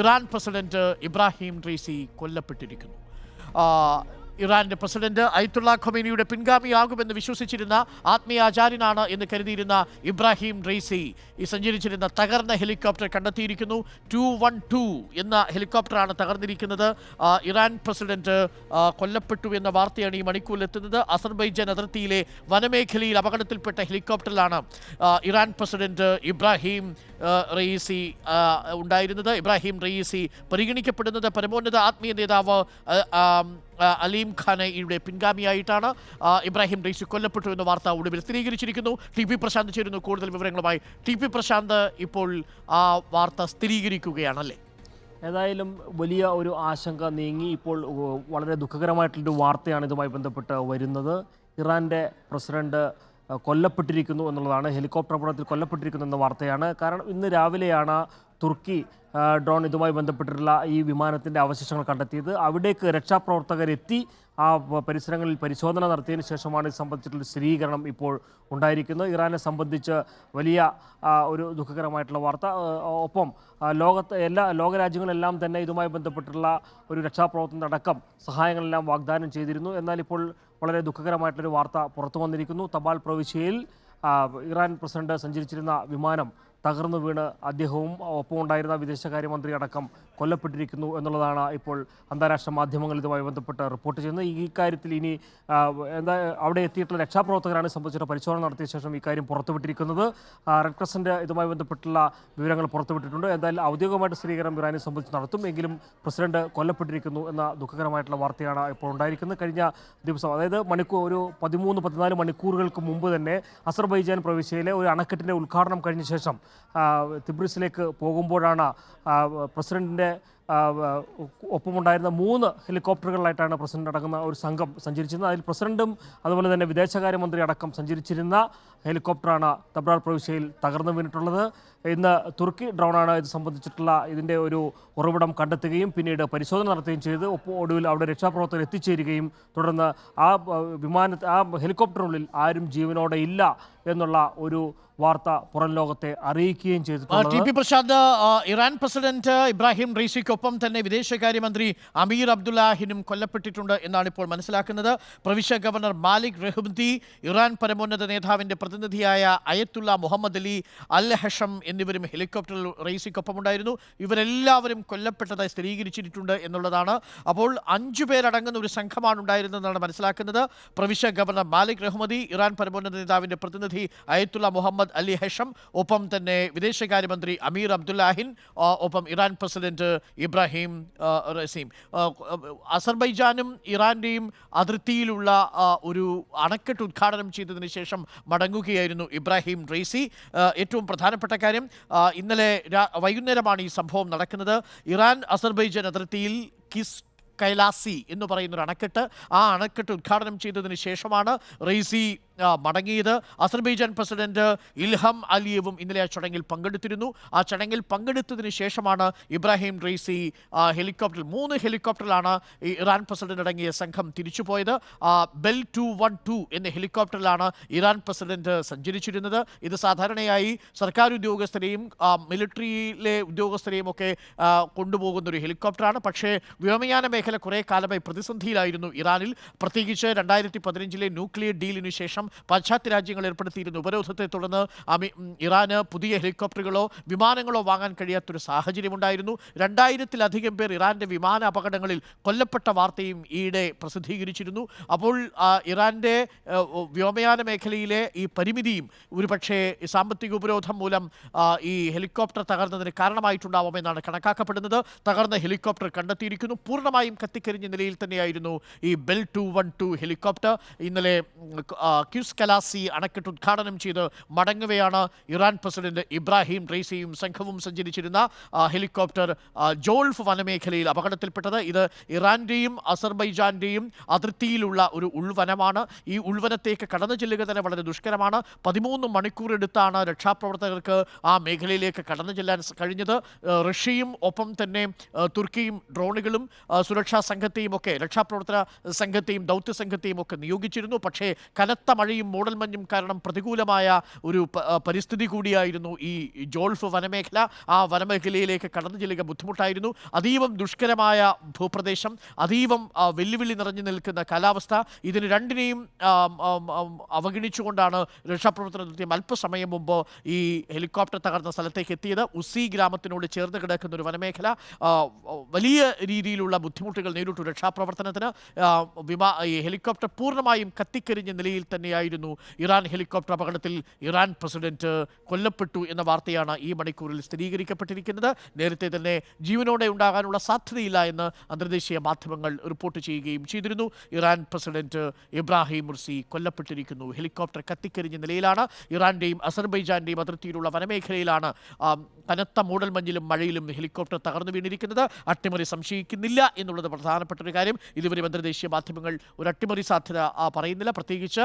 Iran president Ibrahim Raisi കൊല്ലപ്പെട്ടിരിക്കുന്നു. ഇറാന്റെ president Ayatollah ഖൊമേനിയുടെ പിൻഗാമിയാകുമെന്ന് വിശ്വസിച്ചിരുന്ന ആത്മീയാചാര്യനാണ് എന്ന് കരുതിയിരുന്ന ഇബ്രാഹിം റെയ്സി. ഈ സഞ്ചരിച്ചിരുന്ന തകർന്ന ഹെലികോപ്റ്റർ കണ്ടെത്തിയിരിക്കുന്നു. ടു വൺ ടു എന്ന ഹെലികോപ്റ്ററാണ് തകർന്നിരിക്കുന്നത്. ഇറാൻ പ്രസിഡന്റ് കൊല്ലപ്പെട്ടു എന്ന വാർത്തയാണ് ഈ മണിക്കൂറിലെത്തുന്നത്. അസർബൈജാൻ അതിർത്തിയിലെ വനമേഖലയിൽ അപകടത്തിൽപ്പെട്ട ഹെലികോപ്റ്ററിലാണ് ഇറാൻ പ്രസിഡന്റ് ഇബ്രാഹിം റെയ്സി ഉണ്ടായിരുന്നത്. ഇബ്രാഹിം റയീസി പരിഗണിക്കപ്പെടുന്നത് പരമോന്നത ആത്മീയ നേതാവ് അലീം ഖാനയുടെ പിൻഗാമിയായിട്ടാണ് ഇബ്രാഹിം റൈസി കൊല്ലപ്പെട്ടു എന്ന വാർത്ത ഒടുവിൽ സ്ഥിരീകരിച്ചിരിക്കുന്നു. ടി പി പ്രശാന്ത് ചേരുന്നു കൂടുതൽ വിവരങ്ങളുമായി. ടി പി പ്രശാന്ത് ഇപ്പോൾ ആ വാർത്ത സ്ഥിരീകരിക്കുകയാണല്ലേ? ഏതായാലും വലിയ ഒരു ആശങ്ക നീങ്ങി ഇപ്പോൾ വളരെ ദുഃഖകരമായിട്ടുള്ളൊരു വാർത്തയാണ് ഇതുമായി ബന്ധപ്പെട്ട് വരുന്നത്. ഇറാന്റെ പ്രസിഡന്റ് കൊല്ലപ്പെട്ടിരിക്കുന്നു എന്നുള്ളതാണ്. ഹെലികോപ്റ്റർ അപകടത്തിൽ കൊല്ലപ്പെട്ടിരിക്കുന്നു എന്ന വാർത്തയാണ്. കാരണം ഇന്ന് രാവിലെയാണ് തുർക്കി ഡ്രോൺ ഇതുമായി ബന്ധപ്പെട്ടിട്ടുള്ള ഈ വിമാനത്തിന്റെ അവശിഷ്ടങ്ങൾ കണ്ടെത്തിയത്. അവിടേക്ക് രക്ഷാപ്രവർത്തകരെത്തി ആ പരിസരങ്ങളിൽ പരിശോധന നടത്തിയതിന് ശേഷമാണ് ഇത് സംബന്ധിച്ചിട്ടുള്ള സ്ഥിരീകരണം ഇപ്പോൾ ഉണ്ടായിരിക്കുന്നത്. ഇറാനെ സംബന്ധിച്ച് വലിയ ഒരു ദുഃഖകരമായിട്ടുള്ള വാർത്ത. ഒപ്പം ലോകത്ത് എല്ലാ ലോകരാജ്യങ്ങളെല്ലാം തന്നെ ഇതുമായി ബന്ധപ്പെട്ടുള്ള ഒരു രക്ഷാപ്രവർത്തനത്തിനടക്കം സഹായങ്ങളെല്ലാം വാഗ്ദാനം ചെയ്തിരുന്നു. എന്നാൽ ഇപ്പോൾ വളരെ ദുഃഖകരമായിട്ടൊരു വാർത്ത പുറത്തു വന്നിരിക്കുന്നു. തപാൽ പ്രവിശ്യയിൽ ഇറാൻ പ്രസിഡന്റ് സഞ്ചരിച്ചിരുന്ന വിമാനം തകർന്നു വീണ് അദ്ദേഹവും ഒപ്പമുണ്ടായിരുന്ന വിദേശകാര്യമന്ത്രി അടക്കം കൊല്ലപ്പെട്ടിരിക്കുന്നു എന്നുള്ളതാണ് ഇപ്പോൾ അന്താരാഷ്ട്ര മാധ്യമങ്ങൾ ഇതുമായി ബന്ധപ്പെട്ട് റിപ്പോർട്ട് ചെയ്യുന്നത്. ഈ കാര്യത്തിൽ ഇനി എന്താ അവിടെ എത്തിയിട്ടുള്ള രക്ഷാപ്രവർത്തകരാണ് സംബന്ധിച്ചിട്ട് പരിശോധന നടത്തിയ ശേഷം ഇക്കാര്യം പുറത്തുവിട്ടിരിക്കുന്നത്. റെഡ് ക്രസന്റ് ഇതുമായി ബന്ധപ്പെട്ടുള്ള വിവരങ്ങൾ പുറത്തുവിട്ടിട്ടുണ്ട്. എന്തായാലും ഔദ്യോഗികമായിട്ട് സ്ഥിരീകരണം ഇറാനെ സംബന്ധിച്ച് നടത്തും. എങ്കിലും പ്രസിഡന്റ് കൊല്ലപ്പെട്ടിരിക്കുന്നു എന്ന ദുഃഖകരമായിട്ടുള്ള വാർത്തയാണ് ഇപ്പോൾ ഉണ്ടായിരിക്കുന്നത്. കഴിഞ്ഞ ദിവസം അതായത് മണിക്കൂർ ഒരു പതിമൂന്ന് പതിനാല് മണിക്കൂറുകൾക്ക് മുമ്പ് തന്നെ അസർബൈജാൻ പ്രവിശ്യയിലെ ഒരു അണക്കെട്ടിന്റെ ഉദ്ഘാടനം കഴിഞ്ഞ ശേഷം തിബ്രിസിലേക്ക് പോകുമ്പോഴാണ് പ്രസിഡന്റിന്റെ ആ, ഒപ്പമുണ്ടായിരുന്ന മൂന്ന് ഹെലികോപ്റ്ററുകളിലായിട്ടാണ് പ്രസിഡന്റ് അടങ്ങുന്ന ഒരു സംഘം സഞ്ചരിച്ചിരുന്നത്. അതിൽ പ്രസിഡന്റും അതുപോലെ തന്നെ വിദേശകാര്യമന്ത്രി അടക്കം സഞ്ചരിച്ചിരുന്ന ഹെലികോപ്റ്ററാണ് തബ്രാർ പ്രവിശ്യയിൽ തകർന്നു വീണിട്ടുള്ളത്. ഇന്ന് തുർക്കി ഡ്രോണാണ് ഇത് സംബന്ധിച്ചിട്ടുള്ള ഇതിന്റെ ഒരു ഉറവിടം കണ്ടെത്തുകയും പിന്നീട് പരിശോധന നടത്തുകയും ചെയ്ത് ഒടുവിൽ അവിടെ രക്ഷാപ്രവർത്തകർ എത്തിച്ചേരുകയും തുടർന്ന് ആ വിമാന ആ ഹെലികോപ്റ്ററിനുള്ളിൽ ആരും ജീവനോടെ ഇല്ല എന്നുള്ള ഒരു വാർത്ത പുറം ലോകത്തെ അറിയിക്കുകയും ചെയ്തിട്ടുണ്ട് പ്രസാദ് ഇറാൻ പ്രസിഡന്റ് ഇബ്രാഹിം റീസിക്കൊപ്പം തന്നെ വിദേശകാര്യമന്ത്രി അമീർ അബ്ദുല്ലാഹിനും കൊല്ലപ്പെട്ടിട്ടുണ്ട് എന്നാണ് ഇപ്പോൾ മനസ്സിലാക്കുന്നത്. പ്രവിശ്യ ഗവർണർ മാലിക് റഹ്മദി ഇറാൻ പരമോന്നത നേതാവിന്റെ പ്രതിനിധിയായ അയത്തുള്ള മുഹമ്മദ് അലി അൽ ഹഷം എന്നിവരും ഹെലികോപ്റ്ററിൽ റേസിക്കൊപ്പമുണ്ടായിരുന്നു. ഇവരെല്ലാവരും കൊല്ലപ്പെട്ടതായി സ്ഥിരീകരിച്ചിട്ടുണ്ട് എന്നുള്ളതാണ്. അപ്പോൾ അഞ്ചു പേരടങ്ങുന്ന ഒരു സംഘമാണ് ഉണ്ടായിരുന്നതെന്നാണ് മനസ്സിലാക്കുന്നത്. പ്രവിശ്യ ഗവർണർ മാലിക് റഹ്മദി ഇറാൻ പരമോന്നത നേതാവിന്റെ പ്രതിനിധി അയത്തുള്ള മുഹമ്മദ് അലി ഹഷം ഒപ്പം തന്നെ വിദേശകാര്യമന്ത്രി അമീർ അബ്ദുല്ലാഹിൻ ഒപ്പം ഇറാൻ പ്രസിഡന്റ് ഇബ്രാഹിം റസീം. അസർബൈജാനും ഇറാന്റെയും അതിർത്തിയിലുള്ള ഒരു അണക്കെട്ട് ഉദ്ഘാടനം ചെയ്തതിന് ശേഷം മടങ്ങുകയായിരുന്നു ഇബ്രാഹിം റെയ്സി ഏറ്റവും പ്രധാനപ്പെട്ട കാര്യം ഇന്നലെ വൈകുന്നേരമാണ് ഈ സംഭവം നടക്കുന്നത്. ഇറാൻ അസർബൈജാൻ അതിർത്തിയിൽ കിസ് കൈലാസി എന്ന് പറയുന്നൊരു അണക്കെട്ട് ആ അണക്കെട്ട് ഉദ്ഘാടനം ചെയ്തതിന് ശേഷമാണ് റെയ്സി മടങ്ങിയത് അസർബൈജാൻ പ്രസിഡന്റ് ഇൽഹം അലിയവും ഇന്നലെ ആ ചടങ്ങിൽ പങ്കെടുത്തിരുന്നു. ആ ചടങ്ങിൽ പങ്കെടുത്തതിന് ശേഷമാണ് ഇബ്രാഹിം റെയ്സി ആ, ഹെലികോപ്റ്ററിൽ മൂന്ന് ഹെലികോപ്റ്ററിലാണ് ഇറാൻ പ്രസിഡന്റ് അടങ്ങിയ സംഘം തിരിച്ചുപോയത്. ബെൽ ടു വൺ ടു എന്ന ഹെലികോപ്റ്ററിലാണ് ഇറാൻ പ്രസിഡന്റ് സഞ്ചരിച്ചിരുന്നത്. ഇത് സാധാരണയായി സർക്കാർ ഉദ്യോഗസ്ഥരെയും മിലിറ്ററിയിലെ ഉദ്യോഗസ്ഥരെയും ഒക്കെ കൊണ്ടുപോകുന്ന ഒരു ഹെലികോപ്റ്ററാണ്. പക്ഷേ വ്യോമയാന മേഖല കുറേ കാലമായി പ്രതിസന്ധിയിലായിരുന്നു ഇറാനിൽ. പ്രത്യേകിച്ച് രണ്ടായിരത്തി പതിനഞ്ചിലെ ന്യൂക്ലിയർ ഡീലിനു ശേഷം പാശ്ചാത്യ രാജ്യങ്ങൾ ഏർപ്പെടുത്തിയിരുന്ന. ഉപരോധത്തെ തുടർന്ന് ഇറാന് പുതിയ ഹെലികോപ്റ്ററുകളോ വിമാനങ്ങളോ വാങ്ങാൻ കഴിയാത്തൊരു സാഹചര്യമുണ്ടായിരുന്നു. രണ്ടായിരത്തിലധികം പേർ ഇറാന്റെ വിമാന അപകടങ്ങളിൽ കൊല്ലപ്പെട്ട വാർത്തയും ഈയിടെ പ്രസിദ്ധീകരിച്ചിരുന്നു. അപ്പോൾ ഇറാന്റെ വ്യോമയാന മേഖലയിലെ ഈ പരിമിതിയും ഒരുപക്ഷേ സാമ്പത്തിക ഉപരോധം മൂലം ഈ ഹെലികോപ്റ്റർ തകർന്നതിന് കാരണമായിട്ടുണ്ടാവുമെന്നാണ് കണക്കാക്കപ്പെടുന്നത്. തകർന്ന ഹെലികോപ്റ്റർ കണ്ടെത്തിയിരിക്കുന്നു. പൂർണമായും കത്തിക്കരിഞ്ഞ നിലയിൽ തന്നെയായിരുന്നു ഈ Bell two one two helicopter. ഇന്നലെ ഉം, ആ, ക്യൂസ് കലാസി അണക്കെട്ട് ഉദ്ഘാടനം ചെയ്ത് മടങ്ങുകയാണ് ഇറാൻ പ്രസിഡന്റ് ഇബ്രാഹിം റെയ്സിയും സംഘവും സഞ്ചരിച്ചിരുന്ന ഹെലികോപ്റ്റർ ജോൾഫ് വനമേഖലയിൽ അപകടത്തിൽപ്പെട്ടത്. ഇത് ഇറാന്റെയും അസർബൈജാന്റെയും അതിർത്തിയിലുള്ള ഒരു ഉൾവനമാണ്. ഈ ഉൾവനത്തേക്ക് കടന്നു ചെല്ലുക തന്നെ വളരെ ദുഷ്കരമാണ്. പതിമൂന്ന് മണിക്കൂർ എടുത്താണ് രക്ഷാപ്രവർത്തകർക്ക് ആ മേഖലയിലേക്ക് കടന്നു ചെല്ലാൻ കഴിഞ്ഞത്. റഷ്യയും ഒപ്പം തന്നെ തുർക്കിയും ഡ്രോണുകളും സുരക്ഷാ സംഘത്തെയും ഒക്കെ രക്ഷാപ്രവർത്തന സംഘത്തെയും ദൗത്യ സംഘത്തെയും ഒക്കെ നിയോഗിച്ചിരുന്നു. പക്ഷേ കനത്ത മഴയും മൂടൽമഞ്ഞും കാരണം പ്രതികൂലമായ ഒരു പരിസ്ഥിതി കൂടിയായിരുന്നു ഈ ജോൾഫ് വനമേഖല. ആ വനമേഖലയിലേക്ക് കടന്നു ചെല്ലുക ബുദ്ധിമുട്ടായിരുന്നു. അതീവം ദുഷ്കരമായ ഭൂപ്രദേശം അതീവം വെല്ലുവിളി നിറഞ്ഞു നിൽക്കുന്ന കാലാവസ്ഥ. ഇതിന് രണ്ടിനെയും അവഗണിച്ചുകൊണ്ടാണ് രക്ഷാപ്രവർത്തനം നടത്തിയ അല്പസമയം മുമ്പ് ഈ ഹെലികോപ്റ്റർ തകർന്ന സ്ഥലത്തേക്ക് എത്തിയത്. ഉസി ഗ്രാമത്തിനോട് ചേർന്ന് കിടക്കുന്ന ഒരു വനമേഖല. വലിയ രീതിയിലുള്ള ബുദ്ധിമുട്ടുകൾ നേരിട്ടു രക്ഷാപ്രവർത്തനത്തിന്. വിമാ ഹെലികോപ്റ്റർ പൂർണമായും കത്തിക്കരിഞ്ഞ നിലയിൽ തന്നെയായിരുന്നു ഇറാൻ ഹെലികോപ്റ്റർ അപകടത്തിൽ ഇറാൻ പ്രസിഡന്റ് കൊല്ലപ്പെട്ടു എന്ന വാർത്തയാണ് ഈ മണിക്കൂറിൽ സ്ഥിരീകരിക്കപ്പെട്ടിരിക്കുന്നത്. നേരത്തെ തന്നെ ജീവനോടെ ഉണ്ടാകാനുള്ള സാധ്യതയില്ല എന്ന് അന്തർദേശീയ മാധ്യമങ്ങൾ റിപ്പോർട്ട് ചെയ്യുകയും ചെയ്തിരുന്നു. ഇറാൻ പ്രസിഡന്റ് ഇബ്രാഹിം മുർസി കൊല്ലപ്പെട്ടിരിക്കുന്നു. ഹെലികോപ്റ്റർ കത്തിക്കരിഞ്ഞ നിലയിലാണ്. ഇറാന്റെയും അസർബൈജാന്റെയും അതിർത്തിയിലുള്ള വനമേഖലയിലാണ് കനത്ത മൂടൽമഞ്ഞിലും മഴയിലും ഹെലികോപ്റ്റർ തകർന്നു വീണിരിക്കുന്നത്. അട്ടിമറി സംശയിക്കുന്നില്ല എന്നുള്ളത് പ്രധാനപ്പെട്ട ഒരു കാര്യം. ഇതുവരെ അന്തർദേശീയ മാധ്യമങ്ങൾ ഒരു അട്ടിമറി സാധ്യത പറയുന്നില്ല. പ്രത്യേകിച്ച്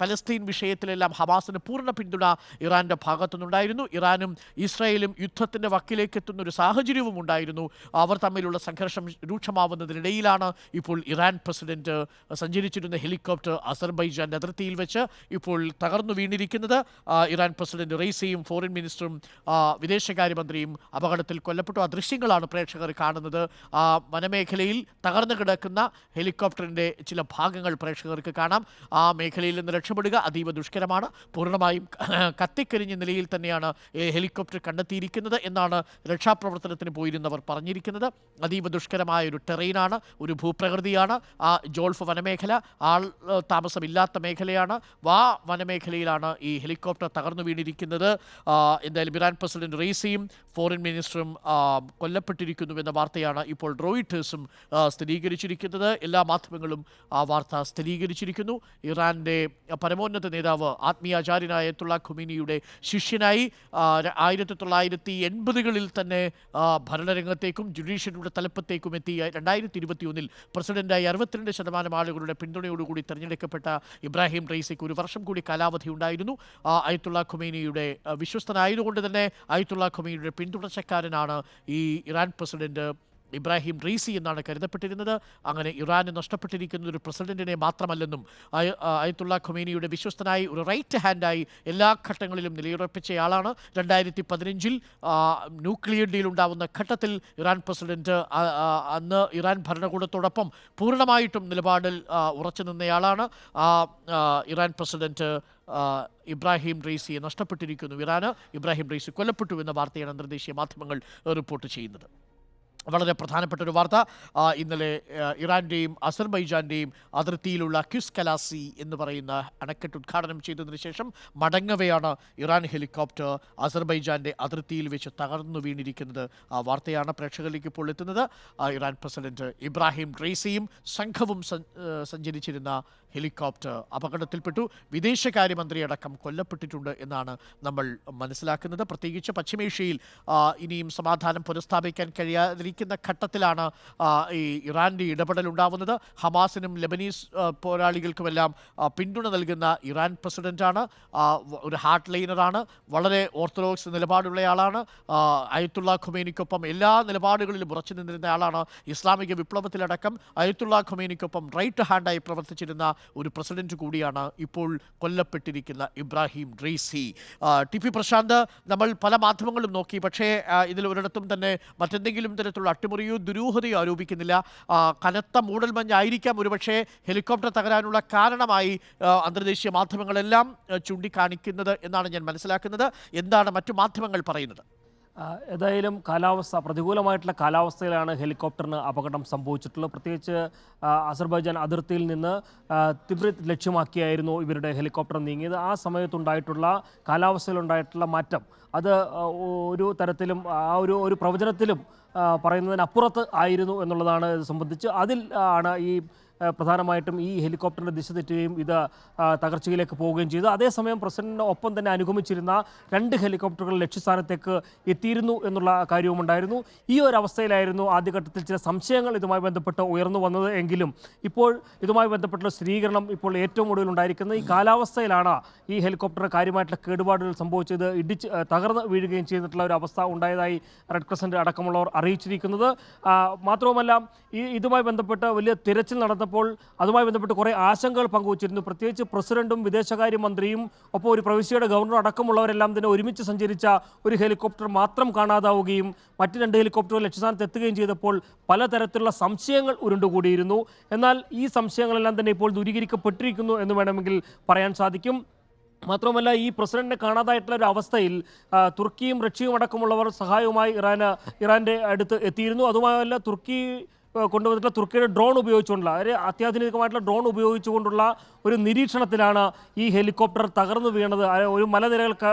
പലസ്തീൻ വിഷയത്തിലെല്ലാം ഹമാസിന് പൂർണ പിന്തുണ ഇറാന്റെ ഭാഗത്തുനിന്നുണ്ടായിരുന്നു. ഇറാനും ഇസ്രായേലും യുദ്ധത്തിന്റെ വക്കിലേക്ക് എത്തുന്ന ഒരു സാഹചര്യവും ഉണ്ടായിരുന്നു. അവർ തമ്മിലുള്ള സംഘർഷം രൂക്ഷമാവുന്നതിനിടയിലാണ് ഇപ്പോൾ ഇറാൻ പ്രസിഡന്റ് സഞ്ചരിച്ചിരുന്ന ഹെലികോപ്റ്റർ അസർബൈജാന്റെ അതിർത്തിയിൽ വെച്ച് ഇപ്പോൾ തകർന്നു വീണിരിക്കുന്നത്. ഇറാൻ പ്രസിഡന്റ് റെയ്സിയും ഫോറിൻ മിനിസ്റ്ററും വിദേശകാര്യമന്ത്രിയും അപകടത്തിൽ കൊല്ലപ്പെട്ടു. ആ ദൃശ്യങ്ങളാണ് പ്രേക്ഷകർ കാണുന്നത്. ആ വനമേഖലയിൽ തകർന്നു കിടക്കുന്ന ഹെലികോപ്റ്ററിന്റെ ചില ഭാഗങ്ങൾ പ്രേക്ഷകർക്ക് കാണാം. ആ മേഖലയിൽ നിന്ന് രക്ഷപ്പെടുക അതീവ ദുഷ്കരമാണ്. പൂർണമായും കത്തിക്കരിഞ്ഞ നിലയിൽ തന്നെയാണ് ഹെലികോപ്റ്റർ കണ്ടെത്തിയിരിക്കുന്നത് എന്നാണ് രക്ഷാപ്രവർത്തനത്തിന് പോയിരുന്നവർ പറഞ്ഞിരിക്കുന്നത്. അതീവ ദുഷ്കരമായ ഒരു ടെറൈനാണ് ഒരു ഭൂപ്രകൃതിയാണ്. ആ ജോൾഫ് വനമേഖല ആൾ താമസമില്ലാത്ത മേഖലയാണ്. വാ വനമേഖലയിലാണ് ഈ ഹെലികോപ്റ്റർ തകർന്നു വീണിരിക്കുന്നത്. എന്തായാലും ഇറാൻ പ്രസിഡന്റ് റെയ്സിയും ഫോറിൻ മിനിസ്റ്ററും ആ, കൊല്ലപ്പെട്ടിരിക്കുന്നു എന്ന വാർത്തയാണ് ഇപ്പോൾ റോയിട്ടേഴ്സും സ്ഥിരീകരിച്ചിരിക്കുന്നത്. എല്ലാ മാധ്യമങ്ങളും ആ വാർത്ത സ്ഥിരീകരിച്ചിരിക്കുന്നു. ഇറാന്റെ പരമോന്നത നേതാവ് ആത്മീയാചാര്യനായ തുള്ള ഖുമിനിയുടെ ശിഷ്യനായി ആയിരത്തി തൊള്ളായിരത്തി എൺപതുകളിൽ തന്നെ ഭരണരംഗത്തേക്കും ജുഡീഷ്യറിയുടെ തലപ്പത്തേക്കും എത്തിയ രണ്ടായിരത്തി ഇരുപത്തി ഒന്നിൽ പ്രസിഡന്റായി അറുപത്തിരണ്ട് ശതമാനം ആളുകളുടെ പിന്തുണയോടുകൂടി തിരഞ്ഞെടുക്കപ്പെട്ട ഇബ്രാഹിം റൈസിക്ക് ഒരു വർഷം കൂടി കാലാവധി ഉണ്ടായിരുന്നു. അയത്തുള്ള ഖുമേനിയുടെ വിശ്വസ്തനായതുകൊണ്ട് തന്നെ അയത്തുള്ള ഖുമേനിയുടെ പിന്തുടർച്ചക്കാരനാണ് ഈ ഇറാൻ പ്രസിഡന്റ് ഇബ്രാഹിം റീസി എന്നാണ് കരുതപ്പെട്ടിരുന്നത്. അങ്ങനെ ഇറാന് നഷ്ടപ്പെട്ടിരിക്കുന്ന ഒരു പ്രസിഡന്റിനെ മാത്രമല്ലെന്നും അയത്തുള്ള ഖുമേനിയുടെ വിശ്വസ്തനായി ഒരു റൈറ്റ് ഹാൻഡായി എല്ലാ ഘട്ടങ്ങളിലും നിലയുറപ്പിച്ചയാളാണ് രണ്ടായിരത്തി പതിനഞ്ചിൽ ന്യൂക്ലിയർ ഡീൽ ഉണ്ടാവുന്ന ഘട്ടത്തിൽ ഇറാൻ പ്രസിഡന്റ് അന്ന് ഇറാൻ ഭരണകൂടത്തോടൊപ്പം പൂർണമായിട്ടും നിലപാടിൽ ഉറച്ചു നിന്നയാളാണ് ഇറാൻ പ്രസിഡന്റ് ഇബ്രാഹിം റീസിയെ നഷ്ടപ്പെട്ടിരിക്കുന്നു. ഇറാന് ഇബ്രാഹിം റീസി കൊല്ലപ്പെട്ടു എന്ന വാർത്തയാണ് അന്തർദേശീയ മാധ്യമങ്ങൾ റിപ്പോർട്ട് ചെയ്യുന്നത്. വളരെ പ്രധാനപ്പെട്ട ഒരു വാർത്ത. ഇന്നലെ ഇറാന്റെയും അസർബൈജാന്റെയും അതിർത്തിയിലുള്ള ക്യുസ് കലാസി എന്ന് പറയുന്ന അണക്കെട്ട് ഉദ്ഘാടനം ചെയ്തതിന് ശേഷം മടങ്ങവെയാണ് ഇറാൻ ഹെലികോപ്റ്റർ അസർബൈജാന്റെ അതിർത്തിയിൽ വെച്ച് തകർന്നു വീണിരിക്കുന്നത്. ആ വാർത്തയാണ് പ്രേക്ഷകരിലേക്ക് ഇപ്പോൾ എത്തുന്നത്. ഇറാൻ പ്രസിഡന്റ് ഇബ്രാഹിം റെയ്സിയും സംഘവും സഞ്ച- സഞ്ചരിച്ചിരുന്ന ഹെലികോപ്റ്റർ അപകടത്തിൽപ്പെട്ടു. വിദേശകാര്യമന്ത്രി അടക്കം കൊല്ലപ്പെട്ടിട്ടുണ്ട് എന്നാണ് നമ്മൾ മനസ്സിലാക്കുന്നത്. പ്രത്യേകിച്ച് പശ്ചിമേഷ്യയിൽ ഇനിയും സമാധാനം പുനഃസ്ഥാപിക്കാൻ കഴിയാതിരിക്കുന്ന ഘട്ടത്തിലാണ് ഈ ഇറാന്റെ ഇടപെടൽ ഉണ്ടാവുന്നത്. ഹമാസിനും ലബനീസ് പോരാളികൾക്കുമെല്ലാം പിന്തുണ നൽകുന്ന ഇറാൻ പ്രസിഡന്റാണ് ഒരു ഹാർട്ട് ലൈനറാണ്. വളരെ ഓർത്തഡോക്സ് നിലപാടുള്ളയാളാണ് അയത്തുള്ള ഖുമേനിക്കൊപ്പം എല്ലാ നിലപാടുകളിലും ഉറച്ചു നിന്നിരുന്ന ആളാണ്. ഇസ്ലാമിക വിപ്ലവത്തിലടക്കം അയത്തുള്ള ഖുമേനിക്കൊപ്പം റൈറ്റ് ഹാൻഡായി പ്രവർത്തിച്ചിരുന്ന ഒരു പ്രസിഡന്റ് കൂടിയാണ് ഇപ്പോൾ കൊല്ലപ്പെട്ടിരിക്കുന്ന ഇബ്രാഹിം ആ, ടി പി പ്രശാന്ത് നമ്മൾ പല മാധ്യമങ്ങളും നോക്കി പക്ഷേ ഇതിൽ ഒരിടത്തും തന്നെ മറ്റെന്തെങ്കിലും തരത്തിലുള്ള അട്ടിമറിയോ ദുരൂഹതയോ ആരോപിക്കുന്നില്ല. കനത്ത മൂടൽമഞ്ഞായിരിക്കാം ഒരുപക്ഷേ ഹെലികോപ്റ്റർ തകരാനുള്ള കാരണമായി അന്തർദേശീയ മാധ്യമങ്ങളെല്ലാം ചൂണ്ടിക്കാണിക്കുന്നത് എന്നാണ് ഞാൻ മനസ്സിലാക്കുന്നത്. എന്താണ് മറ്റു മാധ്യമങ്ങൾ പറയുന്നത്? ഏതായാലും കാലാവസ്ഥ പ്രതികൂലമായിട്ടുള്ള കാലാവസ്ഥയിലാണ് ഹെലികോപ്റ്ററിന് അപകടം സംഭവിച്ചിട്ടുള്ളത്. പ്രത്യേകിച്ച് അസർബൈജാൻ അതിർത്തിയിൽ നിന്ന് തിബ്രിത് ലക്ഷ്യമാക്കിയായിരുന്നു ഇവരുടെ ഹെലികോപ്റ്റർ നീങ്ങിയത്. ആ സമയത്തുണ്ടായിട്ടുള്ള കാലാവസ്ഥയിലുണ്ടായിട്ടുള്ള മാറ്റം അത് ഒരു തരത്തിലും ആ ഒരു ഒരു പ്രവചനത്തിലും പറയുന്നതിനപ്പുറത്ത് ആയിരുന്നു എന്നുള്ളതാണ് ഇത് സംബന്ധിച്ച്. അതിൽ ആണ് ഈ പ്രധാനമായിട്ടും ഈ ഹെലികോപ്റ്ററിന്റെ ദിശ തെറ്റുകയും ഇത് തകർച്ചയിലേക്ക് പോവുകയും ചെയ്തു. അതേസമയം പ്രസിഡന്റിന് ഒപ്പം തന്നെ അനുഗമിച്ചിരുന്ന രണ്ട് ഹെലികോപ്റ്ററുകൾ ലക്ഷ്യസ്ഥാനത്തേക്ക് എത്തിയിരുന്നു എന്നുള്ള കാര്യവും ഉണ്ടായിരുന്നു ഈ ഒരു അവസ്ഥയിലായിരുന്നു ആദ്യഘട്ടത്തിൽ ചില സംശയങ്ങൾ ഇതുമായി ബന്ധപ്പെട്ട് ഉയർന്നു വന്നത് എങ്കിലും ഇപ്പോൾ ഇതുമായി ബന്ധപ്പെട്ടുള്ള സ്ഥിരീകരണം ഇപ്പോൾ ഏറ്റവും ഒടുവിൽ ഉണ്ടായിരിക്കുന്നത് ഈ കാലാവസ്ഥയിലാണ് ഈ ഹെലികോപ്റ്റർ കാര്യമായിട്ടുള്ള കേടുപാടുകൾ സംഭവിച്ചത് ഇടിച്ച് തകർ തകർന്ന് വീഴുകയും ചെയ്തിട്ടുള്ള ഒരു അവസ്ഥ ഉണ്ടായതായി റെഡ് ക്രസന്റ് അടക്കമുള്ളവർ അറിയിച്ചിരിക്കുന്നത്. മാത്രവുമല്ല ഈ ഇതുമായി ബന്ധപ്പെട്ട് വലിയ തിരച്ചിൽ നടന്നപ്പോൾ അതുമായി ബന്ധപ്പെട്ട് കുറേ ആശങ്കകൾ പങ്കുവച്ചിരുന്നു. പ്രത്യേകിച്ച് പ്രസിഡന്റും വിദേശകാര്യമന്ത്രിയും ഒപ്പം ഒരു പ്രവിശ്യയുടെ ഗവർണർ അടക്കമുള്ളവരെല്ലാം തന്നെ ഒരുമിച്ച് സഞ്ചരിച്ച ഒരു ഹെലികോപ്റ്റർ മാത്രം കാണാതാവുകയും മറ്റ് രണ്ട് ഹെലികോപ്റ്ററുകൾ ലക്ഷ്യസ്ഥാനത്ത് എത്തുകയും ചെയ്തപ്പോൾ പലതരത്തിലുള്ള സംശയങ്ങൾ ഉരുണ്ടുകൂടിയിരുന്നു. എന്നാൽ ഈ സംശയങ്ങളെല്ലാം തന്നെ ഇപ്പോൾ ദൂരീകരിക്കപ്പെട്ടിരിക്കുന്നു എന്ന് വേണമെങ്കിൽ പറയാൻ സാധിക്കും. മാത്രമല്ല ഈ പ്രസിഡന്റിനെ കാണാതായിട്ടുള്ള ഒരു അവസ്ഥയിൽ തുർക്കിയും റഷ്യയും അടക്കമുള്ളവർ സഹായവുമായി ഇറാന് ഇറാന്റെ അടുത്ത് എത്തിയിരുന്നു. അതുമായല്ല തുർക്കി കൊണ്ടുവന്നിട്ടുള്ള തുർക്കിയുടെ ഡ്രോൺ ഉപയോഗിച്ചുകൊണ്ടുള്ള അവർ അത്യാധുനികമായിട്ടുള്ള ഡ്രോൺ ഉപയോഗിച്ചുകൊണ്ടുള്ള ഒരു നിരീക്ഷണത്തിലാണ് ഈ ഹെലികോപ്റ്റർ തകർന്നു വീണത്. ഒരു മലനിരകൾക്ക്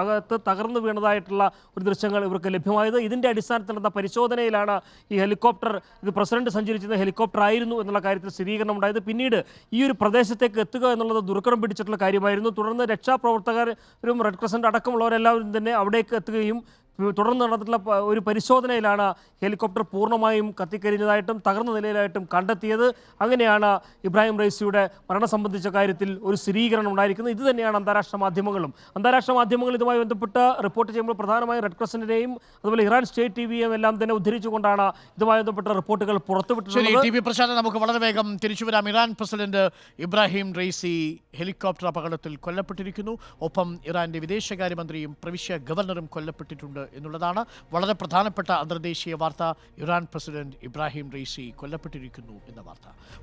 അകത്ത് തകർന്നു വീണതായിട്ടുള്ള ഒരു ദൃശ്യങ്ങൾ ഇവർക്ക് ലഭ്യമായത്. ഇതിന്റെ അടിസ്ഥാനത്തിൽ നടന്ന പരിശോധനയിലാണ് ഈ ഹെലികോപ്റ്റർ ഇത് പ്രസിഡന്റ് സഞ്ചരിച്ചിരുന്ന ഹെലികോപ്റ്റർ ആയിരുന്നു എന്നുള്ള കാര്യത്തിൽ സ്ഥിരീകരണം ഉണ്ടായത്. പിന്നീട് ഈ ഒരു പ്രദേശത്തേക്ക് എത്തുക എന്നുള്ളത് ദുർഘടം പിടിച്ചിട്ടുള്ള കാര്യമായിരുന്നു. തുടർന്ന് രക്ഷാപ്രവർത്തകരും റെഡ് ക്രസന്റ് അടക്കമുള്ളവരെല്ലാവരും തന്നെ അവിടേക്ക് എത്തുകയും തുടർന്ന് നടന്നിട്ടുള്ള ഒരു പരിശോധനയിലാണ് ഹെലികോപ്റ്റർ പൂർണമായും കത്തിക്കരിഞ്ഞതായിട്ടും തകർന്ന നിലയിലായിട്ടും കണ്ടെത്തിയത്. അങ്ങനെയാണ് ഇബ്രാഹിം റൈസിയുടെ മരണം സംബന്ധിച്ച കാര്യത്തിൽ ഒരു സ്ഥിരീകരണം ഉണ്ടായിരിക്കുന്നത്. ഇത് തന്നെയാണ് അന്താരാഷ്ട്ര മാധ്യമങ്ങളും. അന്താരാഷ്ട്ര മാധ്യമങ്ങൾ ഇതുമായി ബന്ധപ്പെട്ട് റിപ്പോർട്ട് ചെയ്യുമ്പോൾ പ്രധാനമായും റെഡ് ക്രോസിന്റെയും അതുപോലെ ഇറാൻ സ്റ്റേറ്റ് ടി വിയും എല്ലാം തന്നെ ഉദ്ധരിച്ചുകൊണ്ടാണ് ഇതുമായി ബന്ധപ്പെട്ട റിപ്പോർട്ടുകൾ പുറത്തുവിട്ടിട്ടുള്ളത്. നമുക്ക് വളരെ വേഗം തിരിച്ചു വരാം. Iran president Ebrahim Raisi helicopter അപകടത്തിൽ കൊല്ലപ്പെട്ടിരിക്കുന്നു. ഒപ്പം ഇറാന്റെ വിദേശകാര്യമന്ത്രിയും പ്രവിശ്യ ഗവർണറും കൊല്ലപ്പെട്ടിട്ടുണ്ട്. എന്നുള്ളതാണ് വളരെ പ്രധാനപ്പെട്ട അന്തർദേശീയ വാർത്ത. ഇറാൻ പ്രസിഡന്റ് ഇബ്രാഹിം റെയ്സി കൊല്ലപ്പെട്ടിരിക്കുന്നു എന്ന വാർത്ത.